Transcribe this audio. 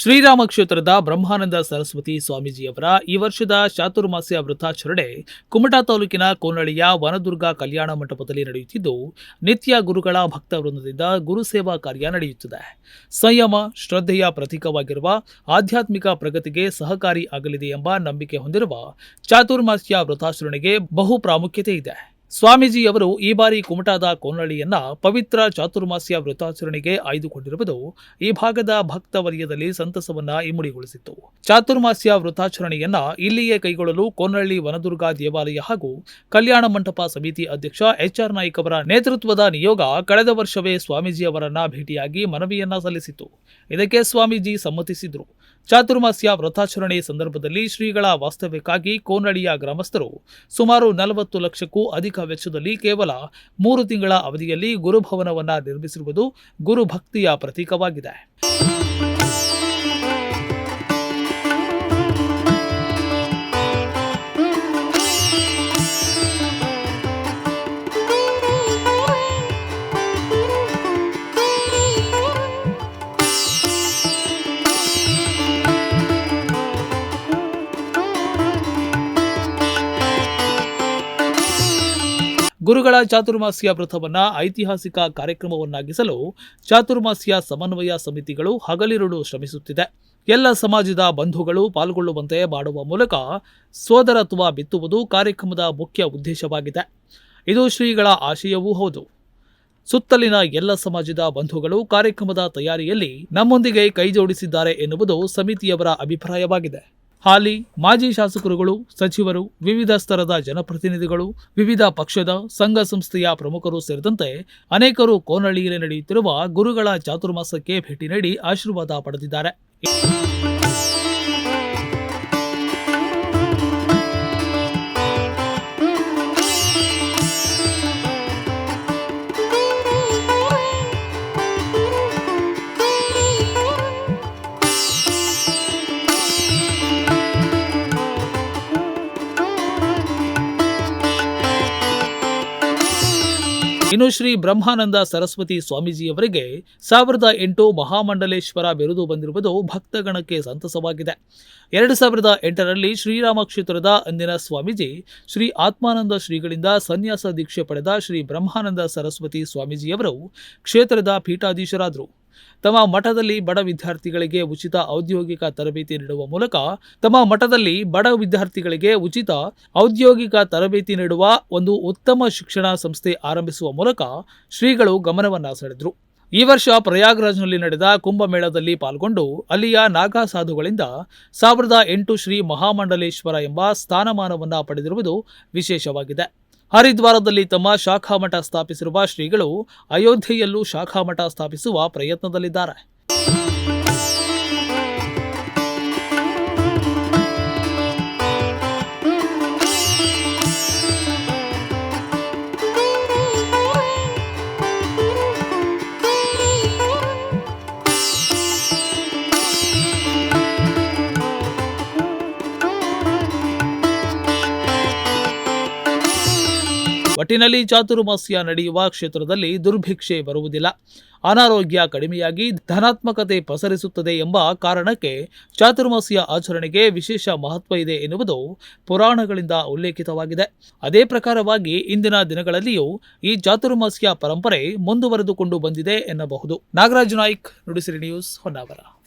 ಶ್ರೀರಾಮ ಕ್ಷೇತ್ರದ ಬ್ರಹ್ಮಾನಂದ ಸರಸ್ವತಿ ಸ್ವಾಮೀಜಿಯವರ ಈ ವರ್ಷದ ಚಾತುರ್ಮಾಸ್ಯ ವೃತ್ತಾಚರಣೆ ಕುಮಟಾ ತಾಲೂಕಿನ ಕೋನಳಿಯ ವನದುರ್ಗ ಕಲ್ಯಾಣ ಮಂಟಪದಲ್ಲಿ ನಡೆಯುತ್ತಿದ್ದು, ನಿತ್ಯ ಗುರುಗಳ ಭಕ್ತ ವೃಂದದಿಂದ ಗುರುಸೇವಾ ಕಾರ್ಯ ನಡೆಯುತ್ತಿದೆ. ಸಂಯಮ, ಶ್ರದ್ಧೆಯ ಪ್ರತೀಕವಾಗಿರುವ ಆಧ್ಯಾತ್ಮಿಕ ಪ್ರಗತಿಗೆ ಸಹಕಾರಿ ಆಗಲಿದೆ ಎಂಬ ನಂಬಿಕೆ ಹೊಂದಿರುವ ಚಾತುರ್ಮಾಸ್ಯ ವೃತಾಚರಣೆಗೆ ಬಹು ಪ್ರಾಮುಖ್ಯತೆ ಇದೆ. ಸ್ವಾಮೀಜಿಯವರು ಈ ಬಾರಿ ಕುಮಟಾದ ಕೋನಳ್ಳಿಯನ್ನ ಪವಿತ್ರ ಚಾತುರ್ಮಾಸ್ಯ ವೃತಾಚರಣೆಗೆ ಆಯ್ದುಕೊಂಡಿರುವುದು ಈ ಭಾಗದ ಭಕ್ತ ವಲಯದಲ್ಲಿ ಸಂತಸವನ್ನ ಇಮ್ಮಡಿಗೊಳಿಸಿತ್ತು. ಚಾತುರ್ಮಾಸ್ಯ ವೃತಾಚರಣೆಯನ್ನ ಇಲ್ಲಿಯೇ ಕೈಗೊಳ್ಳಲು ಕೋನಳ್ಳಿ ವನದುರ್ಗಾ ದೇವಾಲಯ ಹಾಗೂ ಕಲ್ಯಾಣ ಮಂಟಪ ಸಮಿತಿ ಅಧ್ಯಕ್ಷ ಎಚ್ಆರ್ ನಾಯ್ಕ್ ಅವರ ನೇತೃತ್ವದ ನಿಯೋಗ ಕಳೆದ ವರ್ಷವೇ ಸ್ವಾಮೀಜಿಯವರನ್ನ ಭೇಟಿಯಾಗಿ ಮನವಿಯನ್ನ ಸಲ್ಲಿಸಿತು ಇದಕ್ಕೆ ಸ್ವಾಮೀಜಿ ಸಮ್ಮತಿಸಿದ್ರು. ಚಾತುರ್ಮಾಸ್ಯ ವ್ರತಾಚರಣೆ ಸಂದರ್ಭದಲ್ಲಿ ಶ್ರೀಗಳ ವಾಸ್ತವ್ಯಕ್ಕಾಗಿ ಕೋನಳಿಯ ಗ್ರಾಮಸ್ಥರು ಸುಮಾರು ನಲವತ್ತು ಲಕ್ಷಕ್ಕೂ ಅಧಿಕ ವೆಚ್ಚದಲ್ಲಿ ಕೇವಲ ಮೂರು ತಿಂಗಳ ಅವಧಿಯಲ್ಲಿ ಗುರುಭವನವನ್ನು ನಿರ್ಮಿಸಿರುವುದು ಗುರುಭಕ್ತಿಯ ಪ್ರತೀಕವಾಗಿದೆ. ಗುರುಗಳ ಚಾತುರ್ಮಾಸ್ಯ ವ್ರತವನ್ನು ಐತಿಹಾಸಿಕ ಕಾರ್ಯಕ್ರಮವನ್ನಾಗಿಸಲು ಚಾತುರ್ಮಾಸ್ಯ ಸಮನ್ವಯ ಸಮಿತಿಗಳು ಹಗಲಿರುಳು ಶ್ರಮಿಸುತ್ತಿದೆ. ಎಲ್ಲ ಸಮಾಜದ ಬಂಧುಗಳು ಪಾಲ್ಗೊಳ್ಳುವಂತೆ ಮಾಡುವ ಮೂಲಕ ಸೋದರತ್ವ ಬಿತ್ತುವುದು ಕಾರ್ಯಕ್ರಮದ ಮುಖ್ಯ ಉದ್ದೇಶವಾಗಿದೆ. ಇದು ಶ್ರೀಗಳ ಆಶಯವೂ ಹೌದು. ಸುತ್ತಲಿನ ಎಲ್ಲ ಸಮಾಜದ ಬಂಧುಗಳು ಕಾರ್ಯಕ್ರಮದ ತಯಾರಿಯಲ್ಲಿ ನಮ್ಮೊಂದಿಗೆ ಕೈಜೋಡಿಸಿದ್ದಾರೆ ಎನ್ನುವುದು ಸಮಿತಿಯವರ ಅಭಿಪ್ರಾಯವಾಗಿದೆ. ಹಾಲಿ ಮಾಜಿ ಶಾಸಕರುಗಳು, ಸಚಿವರು, ವಿವಿಧ ಸ್ತರದ ಜನಪ್ರತಿನಿಧಿಗಳು, ವಿವಿಧ ಪಕ್ಷದ ಸಂಘ ಸಂಸ್ಥೆಯ ಪ್ರಮುಖರು ಸೇರಿದಂತೆ ಅನೇಕರು ಕೋನಹಳ್ಳಿಯಲ್ಲಿ ನಡೆಯುತ್ತಿರುವ ಗುರುಗಳ ಚಾತುರ್ಮಾಸಕ್ಕೆ ಭೇಟಿ ನೀಡಿ ಆಶೀರ್ವಾದ ಪಡೆದಿದ್ದಾರೆ. ಇನ್ನು ಶ್ರೀ ಬ್ರಹ್ಮಾನಂದ ಸರಸ್ವತಿ ಸ್ವಾಮೀಜಿಯವರಿಗೆ ಸಾವಿರದ ಎಂಟು ಮಹಾಮಂಡಲೇಶ್ವರ ಬಿರುದು ಬಂದಿರುವುದು ಭಕ್ತಗಣಕ್ಕೆ ಸಂತಸವಾಗಿದೆ. ಎರಡು ಸಾವಿರದ ಎಂಟರಲ್ಲಿ ಶ್ರೀರಾಮ ಕ್ಷೇತ್ರದ ಅಂದಿನ ಸ್ವಾಮೀಜಿ ಶ್ರೀ ಆತ್ಮಾನಂದ ಶ್ರೀಗಳಿಂದ ಸನ್ಯಾಸ ದೀಕ್ಷೆ ಪಡೆದ ಶ್ರೀ ಬ್ರಹ್ಮಾನಂದ ಸರಸ್ವತಿ ಸ್ವಾಮೀಜಿಯವರು ಕ್ಷೇತ್ರದ ಪೀಠಾಧೀಶರಾದರು. ತಮ್ಮ ಮಠದಲ್ಲಿ ಬಡ ವಿದ್ಯಾರ್ಥಿಗಳಿಗೆ ಉಚಿತ ಔದ್ಯೋಗಿಕ ತರಬೇತಿ ನೀಡುವ ಮೂಲಕ ತಮ್ಮ ಮಠದಲ್ಲಿ ಬಡ ವಿದ್ಯಾರ್ಥಿಗಳಿಗೆ ಉಚಿತ ಔದ್ಯೋಗಿಕ ತರಬೇತಿ ನೀಡುವ ಒಂದು ಉತ್ತಮ ಶಿಕ್ಷಣ ಸಂಸ್ಥೆ ಆರಂಭಿಸುವ ಮೂಲಕ ಶ್ರೀಗಳು ಗಮನವನ್ನು ಸೆಳೆದರು. ಈ ವರ್ಷ ಪ್ರಯಾಗ್ರಾಜ್ನಲ್ಲಿ ನಡೆದ ಕುಂಭಮೇಳದಲ್ಲಿ ಪಾಲ್ಗೊಂಡು ಅಲ್ಲಿಯ ನಾಗಾ ಸಾಧುಗಳಿಂದ ಸಾವಿರದ ಎಂಟು ಶ್ರೀ ಮಹಾಮಂಡಲೇಶ್ವರ ಎಂಬ ಸ್ಥಾನಮಾನವನ್ನು ಪಡೆದಿರುವುದು ವಿಶೇಷವಾಗಿದೆ. ಹರಿದ್ವಾರದಲ್ಲಿ ತಮ್ಮ ಶಾಖಾಮಠ ಸ್ಥಾಪಿಸಿರುವ ಶ್ರೀಗಳು ಅಯೋಧ್ಯೆಯಲ್ಲೂ ಶಾಖಾ ಮಠ ಸ್ಥಾಪಿಸುವ ಪ್ರಯತ್ನದಲ್ಲಿದ್ದಾರೆ. ಒಟ್ಟಿನಲ್ಲಿ ಚಾತುರ್ಮಾಸ್ಯ ನಡೆಯುವ ಕ್ಷೇತ್ರದಲ್ಲಿ ದುರ್ಭಿಕ್ಷೆ ಬರುವುದಿಲ್ಲ. ಅನಾರೋಗ್ಯ ಕಡಿಮೆಯಾಗಿ ಧನಾತ್ಮಕತೆ ಪಸರಿಸುತ್ತದೆ ಎಂಬ ಕಾರಣಕ್ಕೆ ಚಾತುರ್ಮಾಸ್ಯ ಆಚರಣೆಗೆ ವಿಶೇಷ ಮಹತ್ವ ಇದೆ ಎನ್ನುವುದು ಪುರಾಣಗಳಿಂದ ಉಲ್ಲೇಖಿತವಾಗಿದೆ. ಅದೇ ಪ್ರಕಾರವಾಗಿ ಇಂದಿನ ದಿನಗಳಲ್ಲಿಯೂ ಈ ಚಾತುರ್ಮಾಸ್ಯ ಪರಂಪರೆ ಮುಂದುವರೆದುಕೊಂಡು ಬಂದಿದೆ ಎನ್ನಬಹುದು. ನಾಗರಾಜ್ ನಾಯ್ಕ್, ನುಡಿಸಿರಿ ನ್ಯೂಸ್ ಹೊನ್ನಾವರ.